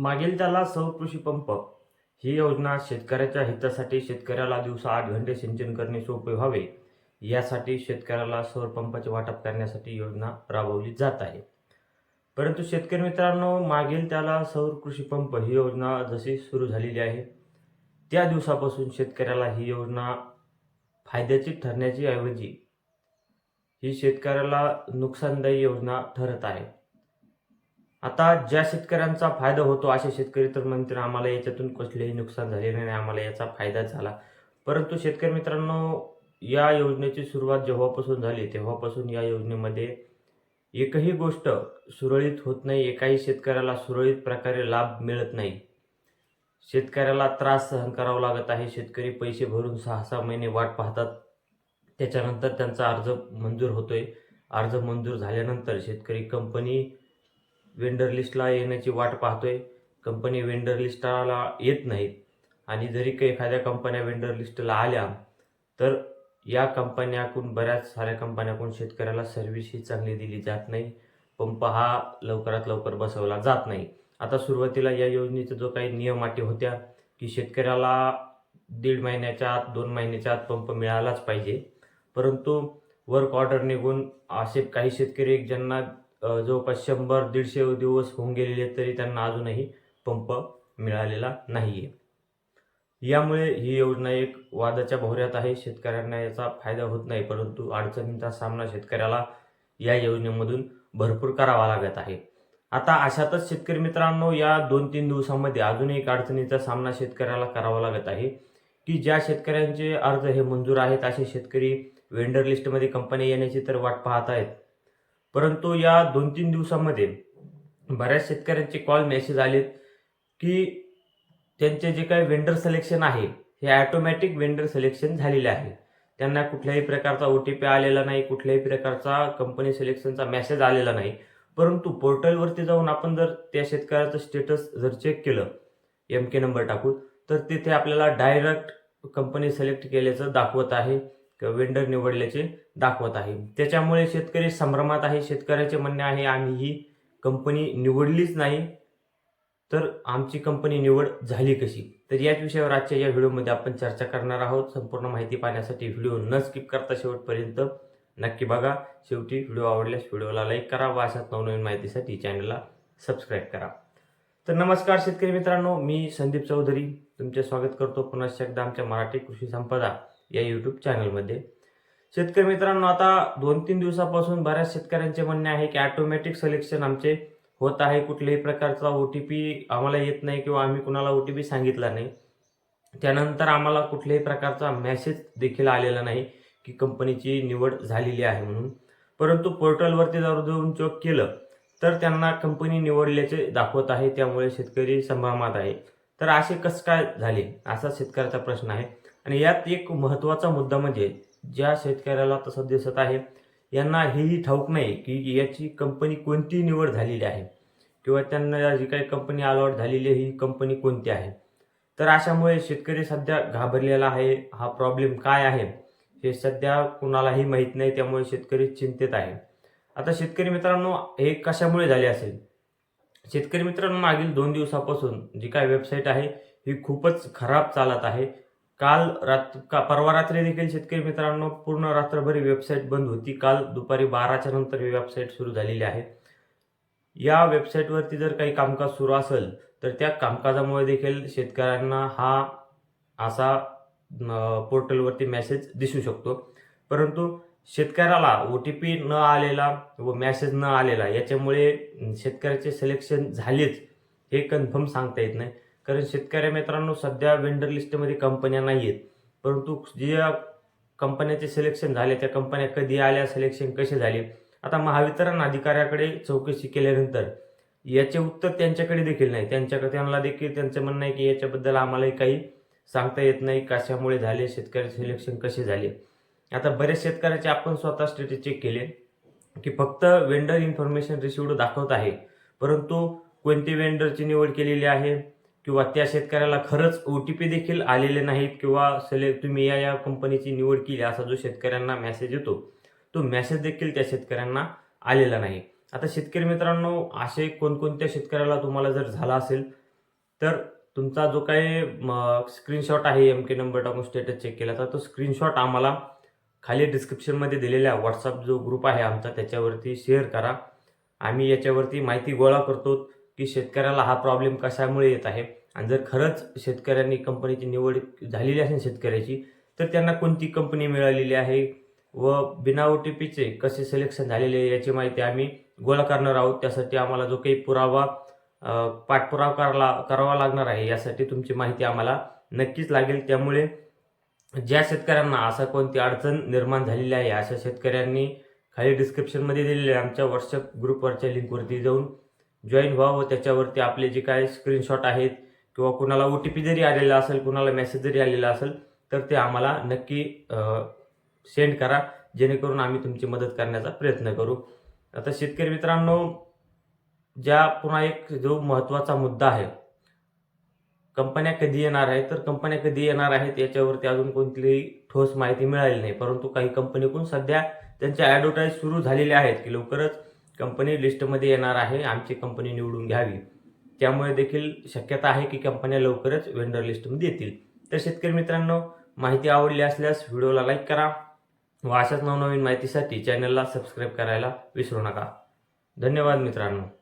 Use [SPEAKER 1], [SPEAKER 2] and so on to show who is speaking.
[SPEAKER 1] मागील त्याला सौर कृषी पंप ही योजना शेतकऱ्याच्या हितासाठी शेतकऱ्याला दिवसा आठ घंटे सिंचन करणे सोपे व्हावे यासाठी शेतकऱ्याला सौर पंपाचे वाटप करण्यासाठी योजना राबवली जात आहे. परंतु शेतकरी मित्रांनो मागील त्याला सौर कृषी पंप ही योजना जशी सुरू झालेली आहे त्या दिवसापासून शेतकऱ्याला ही योजना फायद्याची ठरण्याची ऐवजी ही शेतकऱ्याला नुकसानदायी योजना ठरत आहे. आता ज्या शेतकऱ्यांचा फायदा होतो असे शेतकरी तर म्हणतील आम्हाला याच्यातून कसलेही नुकसान झाले नाही आम्हाला याचा फायदा झाला. परंतु शेतकरी मित्रांनो या योजनेची सुरुवात जेव्हापासून झाली तेव्हापासून या योजनेमध्ये एकही गोष्ट सुरळीत होत नाही एकाही शेतकऱ्याला सुरळीत प्रकारे लाभ मिळत नाही. शेतकऱ्याला त्रास सहन करावा लागत आहे शेतकरी पैसे भरून सहा सहा महिने वाट पाहतात त्याच्यानंतर त्यांचा अर्ज मंजूर होतोय. अर्ज मंजूर झाल्यानंतर शेतकरी कंपनी वेंडर लिस्टला येण्याची वाट पाहतोय. कंपनी वेंडर लिस्टला येत नाहीत. आणि जरी काही एखाद्या कंपन्या वेंडर लिस्टला आल्या तर या कंपन्याकडून बऱ्याच साऱ्या कंपन्याकडून शेतकऱ्याला सर्व्हिस ही चांगली दिली जात नाही. पंप हा लवकरात लवकर बसवला जात नाही. आता सुरुवातीला या योजनेचा जो काही नियम अटी होत्या की शेतकऱ्याला दीड महिन्याच्या आत दोन महिन्याच्या आत पंप मिळालाच पाहिजे. परंतु वर्क ऑर्डर निघून असे काही शेतकरी एक ज्यांना जवळपास शंभर दीडशे दिवस होऊन गेलेले तरी त्यांना अजूनही पंप मिळालेला नाही आहे यामुळे ही योजना एक वादाच्या भोवऱ्यात आहे. शेतकऱ्यांना याचा फायदा होत नाही परंतु अडचणींचा सामना शेतकऱ्याला या योजनेमधून भरपूर करावा लागत आहे. आता अशातच शेतकरी मित्रांनो या दोन तीन दिवसांमध्ये अजून एक अडचणीचा सामना शेतकऱ्याला करावा लागत आहे की ज्या शेतकऱ्यांचे अर्ज हे मंजूर आहेत असे शेतकरी वेंडर लिस्टमध्ये कंपनी येण्याची तर वाट पाहत आहेत. परंतु या दोन तीन दिवसामध्ये बऱ्याच शेतकऱ्यांचे कॉल मेसेज आलेत की त्यांचे जे काही वेंडर सिलेक्शन आहे हे ॲटोमॅटिक वेंडर सिलेक्शन झालेले आहे. त्यांना कुठल्याही प्रकारचा ओ टी पी आलेला नाही कुठल्याही प्रकारचा कंपनी सिलेक्शनचा मेसेज आलेला नाही. परंतु पोर्टलवरती जाऊन आपण जर त्या शेतकऱ्याचं स्टेटस जर चेक केलं एम के नंबर टाकून तर तिथे आपल्याला डायरेक्ट कंपनी सिलेक्ट केल्याचं दाखवत आहे. किंवा वेंडर निवडल्याचे दाखवत आहे. त्याच्यामुळे शेतकरी संभ्रमात आहे. शेतकऱ्याचे म्हणणे आहे आम्ही ही कंपनी निवडलीच नाही तर आमची कंपनी निवड झाली कशी? तर याच विषयावर आजच्या या व्हिडिओमध्ये आपण चर्चा करणार आहोत. संपूर्ण माहिती पाहण्यासाठी व्हिडिओ न स्किप करता शेवटपर्यंत नक्की बघा. शेवटी व्हिडिओ आवडल्यास व्हिडिओला लाईक करा व अशाच नवनवीन माहितीसाठी चॅनलला सबस्क्राईब करा. तर नमस्कार शेतकरी मित्रांनो मी संदीप चौधरी. तुमचे स्वागत करतो पुन्हा एकदा आमच्या मराठी कृषी संपदा. या यूट्यूब चॅनलमध्ये शेतकरी मित्रांनो आता दोन तीन दिवसापासून बऱ्याच शेतकऱ्यांचे म्हणणे आहे की ऑटोमॅटिक सिलेक्शन आमचे होत आहे. कुठल्याही प्रकारचा ओ टी पी आम्हाला येत नाही किंवा आम्ही कुणाला ओ टी पी सांगितला नाही. त्यानंतर आम्हाला कुठल्याही प्रकारचा मेसेज देखील आलेला नाही की कंपनीची निवड झालेली आहे म्हणून. परंतु पोर्टलवरती जर जाऊन चेक केलं तर त्यांना कंपनी निवडल्याचे दाखवत आहे. त्यामुळे शेतकरी संभ्रमात आहे. तर असे कसं काय झाले? असा शेतकऱ्याचा प्रश्न आहे. आणि यात एक महत्त्वाचा मुद्दा म्हणजे ज्या शेतकऱ्याला तसं दिसत आहे यांना हेही ठाऊक नाही की याची कंपनी कोणती निवड झालेली आहे किंवा त्यांना जी काही कंपनी अलॉट झालेली आहे ही कंपनी कोणती आहे. तर अशामुळे शेतकरी सध्या घाबरलेला आहे. हा प्रॉब्लेम काय आहे हे सध्या कुणालाही माहीत नाही त्यामुळे शेतकरी चिंतेत आहे. आता शेतकरी मित्रांनो हे कशामुळे झाले असेल? शेतकरी मित्रांनो मागील दोन दिवसापासून जी काय वेबसाईट आहे ही खूपच खराब चालत आहे. काल रात का परवा रात्री देखील शेतकरी मित्रांनो पूर्ण रात्रभर ही वेबसाईट बंद होती. काल दुपारी बाराच्या नंतर ही वेबसाईट सुरू झालेली आहे. या वेबसाईटवरती जर काही कामकाज सुरू असेल तर त्या कामकाजामुळे देखील शेतकऱ्यांना हा असा पोर्टलवरती मेसेज दिसू शकतो. परंतु शेतकऱ्याला ओ टी पी न आलेला व मेसेज न आलेला याच्यामुळे शेतकऱ्याचे सिलेक्शन झालेच हे कन्फर्म सांगता येत नाही. कारण शेतकरी मित्रांनो सध्या वेंडर लिस्टमध्ये कंपन्या नाही आहेत परंतु ज्या कंपन्याचे सिलेक्शन झाले त्या कंपन्या कधी आल्या सिलेक्शन कसे झाले? आता महावितरण अधिकाऱ्याकडे चौकशी केल्यानंतर याचे उत्तर त्यांच्याकडे देखील नाही. त्यांच्याकडे त्यांना देखील त्यांचं म्हणणं आहे की याच्याबद्दल आम्हालाही काही सांगता येत नाही कशामुळे झाले शेतकऱ्याचे सिलेक्शन कसे झाले. आता बरेच शेतकऱ्याचे आपण स्वतः स्टेटस चेक केले की फक्त वेंडर इन्फॉर्मेशन रिसिव्ड दाखवत आहे. परंतु कोणती वेंडरची निवड केलेली आहे? किंवा त्या शेतकऱ्याला खरंच ओ टी पी देखील आलेले नाहीत किंवा सिलेक्ट तुम्ही या या कंपनीची निवड केली असा जो शेतकऱ्यांना मेसेज येतो तो मेसेज देखील त्या शेतकऱ्यांना आलेला नाही. आता शेतकरी मित्रांनो असे कोणकोणत्या शेतकऱ्याला तुम्हाला जर झाला असेल तर तुमचा जो काही स्क्रीनशॉट आहे एम के नंबर टाकून स्टेटस चेक केला तर तो स्क्रीनशॉट आम्हाला खाली डिस्क्रिप्शनमध्ये दिलेल्या व्हॉट्सअप जो ग्रुप आहे आमचा त्याच्यावरती शेअर करा. आम्ही याच्यावरती माहिती गोळा करतो की शेतकऱ्याला हा प्रॉब्लेम कशामुळे येत आहे. आणि जर खरंच शेतकऱ्यांनी कंपनीची निवड झालेली असेल शेतकऱ्याची तर त्यांना कोणती कंपनी मिळालेली आहे व बिना ओ टी पीचे कसे सिलेक्शन झालेले आहे याची माहिती आम्ही गोळा करणार आहोत. त्यासाठी आम्हाला जो काही पुरावा पाठपुरावा करावा करावा लागणार आहे यासाठी तुमची माहिती आम्हाला नक्कीच लागेल. त्यामुळे ज्या शेतकऱ्यांना असा कोणती अडचण निर्माण झालेली आहे अशा शेतकऱ्यांनी खाली डिस्क्रिप्शनमध्ये दिलेल्या आमच्या व्हॉट्सअप ग्रुपवरच्या लिंकवरती जाऊन जॉईन व्हा व त्याच्यावरती आपले जे काय स्क्रीनशॉट आहेत किंवा कुणाला ओ टी पी जरी आलेला असेल कुणाला मेसेज जरी आलेला असेल तर ते आम्हाला नक्की सेंड करा जेणेकरून आम्ही तुमची मदत करण्याचा प्रयत्न करू. आता शेतकरी मित्रांनो ज्या पुन्हा एक जो महत्त्वाचा मुद्दा आहे कंपन्या कधी येणार आहेत? तर कंपन्या कधी येणार आहेत याच्यावरती अजून कोणतीही ठोस माहिती मिळाली नाही. परंतु काही कंपनीकडून सध्या त्यांच्या ॲडव्हर्टाईज सुरू झालेल्या आहेत की लवकरच कंपनी लिस्टमध्ये येणार आहे आमची कंपनी निवडून घ्यावी. त्यामुळे देखील शक्यता आहे की कंपन्या लवकरच वेंडर लिस्टमध्ये येतील. तर शेतकरी मित्रांनो माहिती आवडली असल्यास व्हिडिओला लाईक करा व अशाच नवनवीन माहितीसाठी चॅनलला सबस्क्राईब करायला विसरू नका. धन्यवाद मित्रांनो.